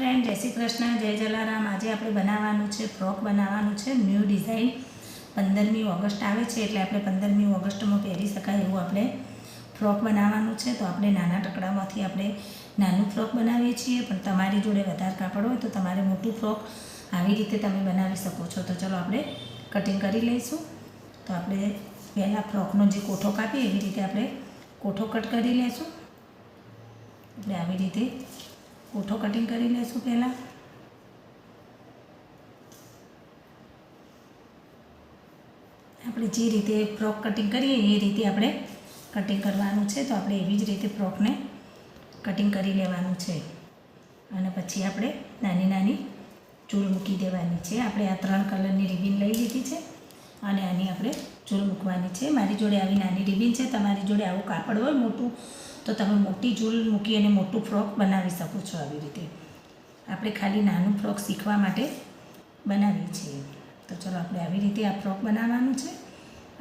Friend જય શ્રી કૃષ્ણ, જય જલારામ. આજે આપણે બનાવવાનું છે ફ્રોક બનાવવાનું છે ન્યૂ ડિઝાઇન પંદરમી ઓગસ્ટ આવે છે, એટલે આપણે પંદરમી ઓગસ્ટમાં પહેરી શકાય એવું આપણે ફ્રોક બનાવવાનું છે. તો આપણે નાના ટકડામાંથી આપણે નાનું ફ્રોક બનાવીએ છીએ, પણ તમારી જોડે વધારે કાપડ હોય તો તમારે મોટું ફ્રોક આવી રીતે તમે બનાવી શકો છો. તો ચલો આપણે કટિંગ કરી લઈશું. તો આપણે પહેલાં ફ્રોકનો જે કોઠો કાપીએ, એવી રીતે આપણે કોઠો કટ કરી લઈશું. આપણે આવી રીતે કોઠો કટિંગ કરી લઈશું પહેલાં. આપણે જે રીતે ફ્રોક કટિંગ કરીએ એ રીતે આપણે કટિંગ કરવાનું છે. તો આપણે એવી જ રીતે ફ્રોકને કટિંગ કરી લેવાનું છે. અને પછી આપણે નાની નાની ચૂલ મૂકી દેવાની છે. આપણે આ ત્રણ કલરની રિબિન લઈ લીધી છે. અને આની આપણે ચૂલ મૂકવાની છે. મારી જોડે આવી નાની રિબિન છે. તમારી જોડે આવું કાપડ હોય મોટું, તો તમે મોટી જોલ મૂકી અને મોટું ફ્રોક બનાવી શકો છો આવી રીતે. આપણે ખાલી નાનું ફ્રોક શીખવા માટે બનાવીએ છીએ. તો ચલો આપણે આવી રીતે આ ફ્રોક બનાવવાનું છે.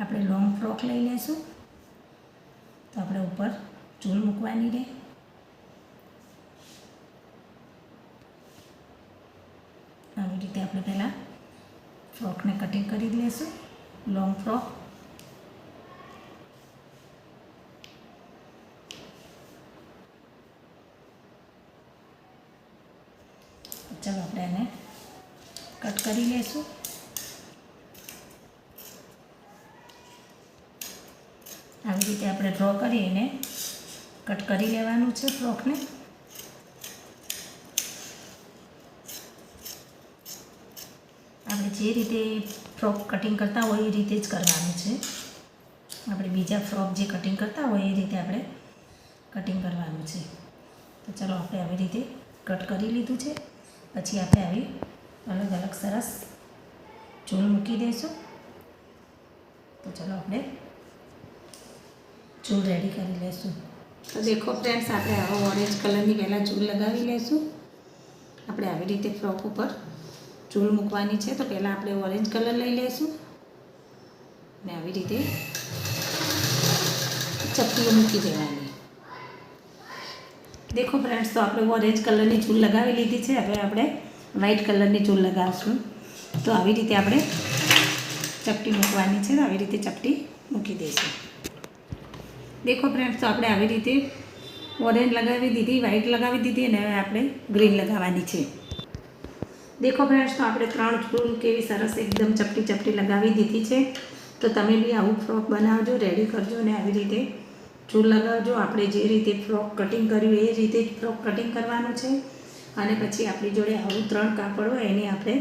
આપણે લોંગ ફ્રોક લઈ લઈશું. તો આપણે ઉપર ચૂલ મૂકવાની રહે. આવી રીતે આપણે પહેલાં ફ્રોકને કટિંગ કરી લઈશું. લોંગ ફ્રોક ચાલો આપણે એને કટ કરી લઈશું આવી રીતે આપણે ડ્રો કરીને કટ કરી લેવાનું છે ફ્રોકને આપણે જે રીતે ફ્રોક કટિંગ કરતા હોય એ રીતે જ કરવાનું છે. આપણે બીજા ફ્રોક જે કટિંગ કરતા હોય એ રીતે આપણે કટિંગ કરવાનું છે. તો ચાલો આપણે આવી રીતે કટ કરી લીધું છે. પછી આપણે આવી અલગ અલગ સરસ ચૂલ મૂકી દઈશું. તો ચાલો આપણે ચૂલ રેડી કરી લઈશું. તો દેખો ફ્રેન્ડ્સ આપણે આવો ઓરેન્જ કલરની પહેલાં ચૂલ લગાવી લઈશું. આપણે આવી રીતે ફ્રોક ઉપર ચૂલ મૂકવાની છે. તો પહેલાં આપણે ઓરેન્જ કલર લઈ લઈશું. અને આવી રીતે ચપટીઓ મૂકી દેવાની. દેખો ફ્રેન્ડ્સ તો આપણે ઓરેન્જ કલરની ચૂલ લગાવી લીધી છે. હવે આપણે વ્હાઈટ કલરની ચૂલ લગાવશું. તો આવી રીતે આપણે ચપટી મૂકવાની છે. તો આવી રીતે ચપટી મૂકી દઈશું. દેખો ફ્રેન્ડ્સ તો આપણે આવી રીતે ઓરેન્જ લગાવી દીધી, વ્હાઈટ લગાવી દીધી અને હવે આપણે ગ્રીન લગાવવાની છે. દેખો ફ્રેન્ડ્સ તો આપણે ત્રણ ચૂલ કેવી સરસ એકદમ ચપટી ચપટી લગાવી દીધી છે. તો તમે બી આવું ફ્રોક બનાવજો રેડી કરજો ને આવી રીતે ચૂલ લગાવજો. આપણે જે રીતે ફ્રોક કટિંગ કર્યું એ રીતે જ ફ્રોક કટિંગ કરવાનું છે. અને પછી આપણી જોડે આવું ત્રણ કાપડ હોય એની આપણે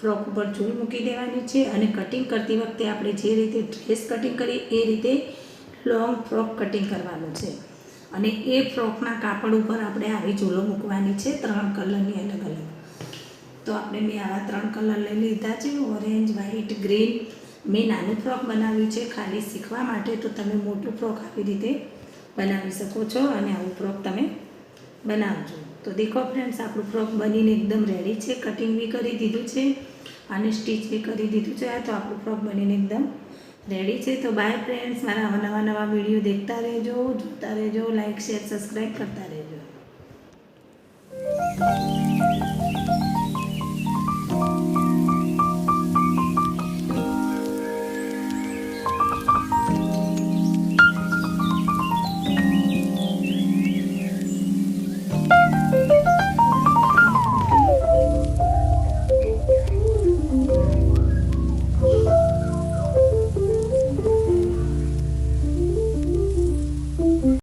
ફ્રોક ઉપર ચૂલ મૂકી દેવાની છે. અને કટિંગ કરતી વખતે આપણે જે રીતે ડ્રેસ કટિંગ કરીએ એ રીતે લોંગ ફ્રોક કટિંગ કરવાનું છે. અને એ ફ્રોકના કાપડ ઉપર આપણે આવી ચૂલો મૂકવાની છે ત્રણ કલરની અલગ અલગ તો આપણે મેં આવા ત્રણ કલર લઈ લીધા છે. ઓરેન્જ વ્હાઈટ ગ્રીન મેં નાનું ફ્રોક બનાવ્યું છે, ખાલી શીખવા માટે તો તમે મોટું ફ્રોક આવી રીતે બનાવી શકો છો અને આવું ફ્રોક તમે બનાવજો. તો દેખો ફ્રેન્ડ્સ આપણું ફ્રોક બનીને એકદમ રેડી છે. કટિંગ બી કરી દીધું છે અને સ્ટીચ બી કરી દીધું છે. તો આપણું ફ્રોક બનીને એકદમ રેડી છે. તો બાય ફ્રેન્ડ્સ મારા નવા નવા વીડિયો દેખતા રહેજો, જોતા રહેજો લાઇક શેર સબસ્ક્રાઈબ કરતા રહેજો.